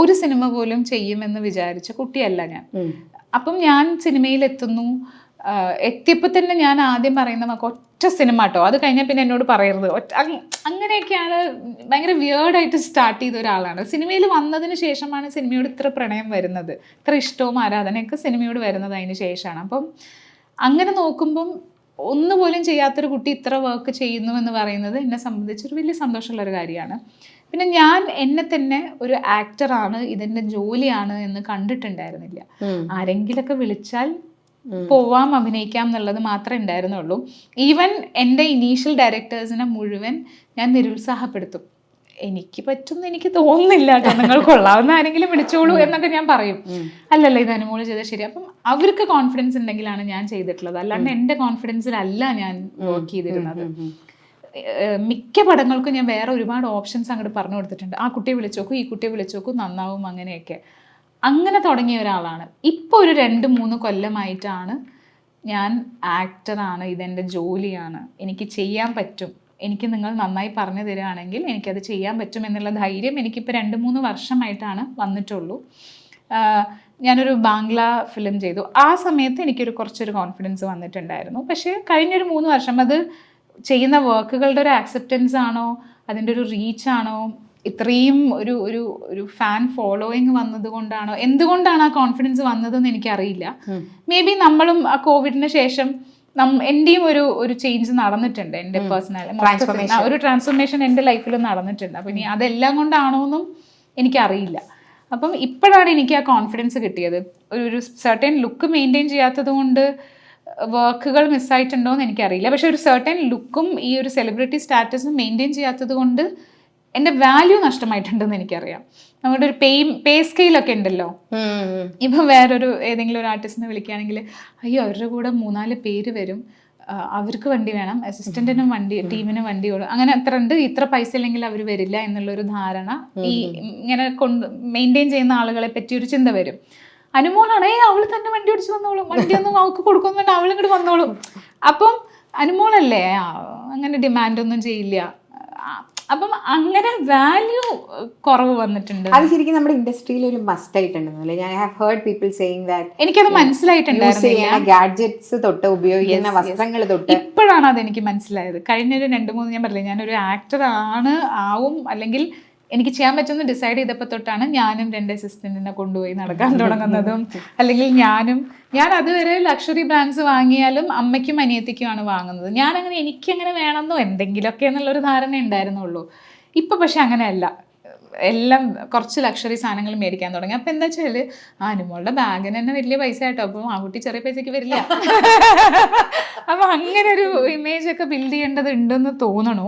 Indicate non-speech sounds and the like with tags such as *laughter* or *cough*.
ഒരു സിനിമ പോലും ചെയ്യുമെന്ന് വിചാരിച്ച കുട്ടിയല്ല ഞാൻ. അപ്പം ഞാൻ സിനിമയിൽ എത്തുന്നു എത്തിയപ്പോൾ തന്നെ ഞാൻ ആദ്യം പറയുന്ന നമുക്ക് ഒറ്റ സിനിമ കേട്ടോ. അത് കഴിഞ്ഞാൽ പിന്നെ എന്നോട് പറയരുത്. അങ്ങനെയൊക്കെയാണ് ഭയങ്കര വിയേർഡായിട്ട് സ്റ്റാർട്ട് ചെയ്ത ഒരാളാണ്. സിനിമയിൽ വന്നതിന് ശേഷമാണ് സിനിമയോട് ഇത്ര പ്രണയം വരുന്നത്. ഇത്ര ഇഷ്ടവും ആരാധനയൊക്കെ സിനിമയോട് വരുന്നത് അതിന് ശേഷമാണ്. അപ്പം അങ്ങനെ നോക്കുമ്പം ഒന്നുപോലും ചെയ്യാത്തൊരു കുട്ടി ഇത്ര വർക്ക് ചെയ്യുന്നു എന്ന് പറയുന്നത് എന്നെ സംബന്ധിച്ചൊരു വലിയ സന്തോഷമുള്ള ഒരു കാര്യമാണ്. പിന്നെ ഞാൻ എന്നെ തന്നെ ഒരു ആക്ടറാണ് ഇതെന്റെ ജോലിയാണ് എന്ന് കണ്ടിട്ടുണ്ടായിരുന്നില്ല. ആരെങ്കിലൊക്കെ വിളിച്ചാൽ പോവാം അഭിനയിക്കാം എന്നുള്ളത് മാത്രമേ ഉണ്ടായിരുന്നുള്ളൂ. ഈവൻ എന്റെ ഇനീഷ്യൽ ഡയറക്ടേഴ്സിനെ മുഴുവൻ ഞാൻ നിരുത്സാഹപ്പെടുത്തും. എനിക്ക് പറ്റും എനിക്ക് തോന്നുന്നില്ല. കേട്ടോ നിങ്ങൾ കൊള്ളാവുന്ന ആരെങ്കിലും വിളിച്ചോളൂ എന്നൊക്കെ ഞാൻ പറയും. അല്ലല്ല ഇത് അനുമോൾ ചെയ്ത ശരി. അപ്പം അവർക്ക് കോൺഫിഡൻസ് ഉണ്ടെങ്കിലാണ് ഞാൻ ചെയ്തിട്ടുള്ളത്. അല്ലാണ്ട് എന്റെ കോൺഫിഡൻസിലല്ല ഞാൻ വർക്ക് ചെയ്തിരുന്നത്. മിക്ക പടങ്ങൾക്കും ഞാൻ വേറെ ഒരുപാട് ഓപ്ഷൻസ് അങ്ങോട്ട് പറഞ്ഞു കൊടുത്തിട്ടുണ്ട്. ആ കുട്ടിയെ വിളിച്ചോക്കൂ ഈ കുട്ടിയെ വിളിച്ചോക്കൂ നന്നാവും അങ്ങനെയൊക്കെ. അങ്ങനെ തുടങ്ങിയ ഒരാളാണ്. ഇപ്പോൾ ഒരു രണ്ട് മൂന്ന് കൊല്ലമായിട്ടാണ് ഞാൻ ആക്ടറാണ് ഇതെന്റെ ജോലിയാണ്. എനിക്ക് ചെയ്യാൻ പറ്റും. എനിക്ക് നിങ്ങൾ നന്നായി പറഞ്ഞു തരികയാണെങ്കിൽ എനിക്കത് ചെയ്യാൻ പറ്റും എന്നുള്ള ധൈര്യം എനിക്കിപ്പോൾ രണ്ട് മൂന്ന് വർഷമായിട്ടാണ് വന്നിട്ടുള്ളൂ. ഞാനൊരു ബാംഗ്ല ഫിലിം ചെയ്തു. ആ സമയത്ത് എനിക്കൊരു കുറച്ചൊരു കോൺഫിഡൻസ് വന്നിട്ടുണ്ടായിരുന്നു. പക്ഷേ കഴിഞ്ഞൊരു മൂന്ന് വർഷം അത് ചെയ്യുന്ന വർക്കുകളുടെ ഒരു ആക്സെപ്റ്റൻസ് ആണോ അതിന്റെ ഒരു റീച്ച് ആണോ ഇത്രയും ഒരു ഒരു ഒരു ഫാൻ ഫോളോയിങ് വന്നത് കൊണ്ടാണോ എന്തുകൊണ്ടാണ് ആ കോൺഫിഡൻസ് വന്നതെന്ന് എനിക്കറിയില്ല. മേ ബി നമ്മളും ആ കോവിഡിന് ശേഷം എന്റെയും ഒരു ഒരു ചേഞ്ച് നടന്നിട്ടുണ്ട് എന്റെ പേഴ്സണൽ ഒരു ട്രാൻസ്ഫോർമേഷൻ എന്റെ ലൈഫിൽ നടന്നിട്ടുണ്ട്. അപ്പം ഇനി അതെല്ലാം കൊണ്ടാണോ എന്നും എനിക്കറിയില്ല. അപ്പം ഇപ്പോഴാണ് എനിക്ക് ആ കോൺഫിഡൻസ് കിട്ടിയത്. ഒരു ഒരു സർട്ടൻ ലുക്ക് മെയിന്റെയിൻ ചെയ്യാത്തത് കൊണ്ട് വർക്കുകൾ മിസ്സായിട്ടുണ്ടോ എന്ന് എനിക്കറിയില്ല. പക്ഷെ ഒരു സർട്ടൻ ലുക്കും ഈ ഒരു സെലിബ്രിറ്റി സ്റ്റാറ്റസും മെയിന്റെയിൻ ചെയ്യാത്തത് കൊണ്ട് എന്റെ വാല്യൂ നഷ്ടമായിട്ടുണ്ടെന്ന് എനിക്കറിയാം. നമ്മുടെ ഒരു പേ പേ സ്കെയിലൊക്കെ ഉണ്ടല്ലോ. ഇപ്പൊ വേറൊരു ഏതെങ്കിലും ഒരു ആർട്ടിസ്റ്റിനെ വിളിക്കുകയാണെങ്കിൽ അയ്യോ അവരുടെ കൂടെ മൂന്നാൽ പേര് വരും. അവർക്ക് വണ്ടി വേണം. അസിസ്റ്റന്റിനും വണ്ടി ടീമിനും വണ്ടി കൊടുക്കും അങ്ങനെ എത്ര ഉണ്ട്. ഇത്ര പൈസ ഇല്ലെങ്കിൽ അവർ വരില്ല എന്നുള്ളൊരു ധാരണ. ഈ ഇങ്ങനെ കൊണ്ട് മെയിന്റെയിൻ ചെയ്യുന്ന ആളുകളെ പറ്റി ഒരു ചിന്ത വരും. അനുമോളാണ് ഏ അവൾ തന്നെ വണ്ടി ഓടിച്ചു വന്നോളും. വണ്ടിയൊന്നും അവൾക്ക് കൊടുക്കുന്നുണ്ട് അവൾ ഇങ്ങോട്ട് വന്നോളും. അപ്പം അനുമോളല്ലേ അങ്ങനെ ഡിമാൻഡ് ഒന്നും ചെയ്യില്ല. അപ്പം അങ്ങനെ വാല്യൂ കുറവ് വന്നിട്ടുണ്ട്. അത് ശരിക്കും നമ്മുടെ ഇൻഡസ്ട്രിയിൽ ഒരു മസ്റ്റ് ആയിട്ടുണ്ട്. അല്ലേ? ഞാൻ have heard people saying that എനിക്കത് മനസ്സിലായിട്ടുണ്ട് ഗാഡ്ജറ്റ്സ് തൊട്ട് ഉപയോഗിക്കുന്ന വസ്ത്രങ്ങൾ തൊട്ട്. ഇപ്പോഴാണ് അതെനിക്ക് മനസ്സിലായത്. കഴിഞ്ഞൊരു രണ്ട് മൂന്ന് ഞാൻ പറഞ്ഞില്ലേ ഞാനൊരു ആക്ടർ ആണ് ആവും അല്ലെങ്കിൽ എനിക്ക് ചെയ്യാൻ പറ്റുന്ന ഡിസൈഡ് ചെയ്തപ്പോൾ തൊട്ടാണ് ഞാനും രണ്ട് അസിസ്റ്റന്റിനെ കൊണ്ടുപോയി നടക്കാൻ തുടങ്ങുന്നതും. അല്ലെങ്കിൽ ഞാനും ഞാൻ അതുവരെ ലക്ഷറി ബ്രാൻഡ്സ് വാങ്ങിയാലും അമ്മയ്ക്കും അനിയത്തിക്കുമാണ് വാങ്ങുന്നത്. ഞാനങ്ങനെ എനിക്കങ്ങനെ വേണമെന്നോ എന്തെങ്കിലുമൊക്കെ എന്നുള്ളൊരു ധാരണ ഉണ്ടായിരുന്നുള്ളൂ. ഇപ്പം പക്ഷെ അങ്ങനെയല്ല. എല്ലാം കുറച്ച് ലക്ഷറി സാധനങ്ങൾ മേടിക്കാൻ തുടങ്ങി. അപ്പം എന്താ വെച്ചാൽ ആ അനുമോളുടെ ബാഗിന് തന്നെ വലിയ പൈസ ആയിട്ടോ. അപ്പം ആ കുട്ടി ചെറിയ പൈസയ്ക്ക് വരില്ല. *laughs* അപ്പം അങ്ങനെ ഒരു ഇമേജ് ഒക്കെ ബിൽഡ് ചെയ്യേണ്ടതുണ്ടെന്ന് തോന്നണു.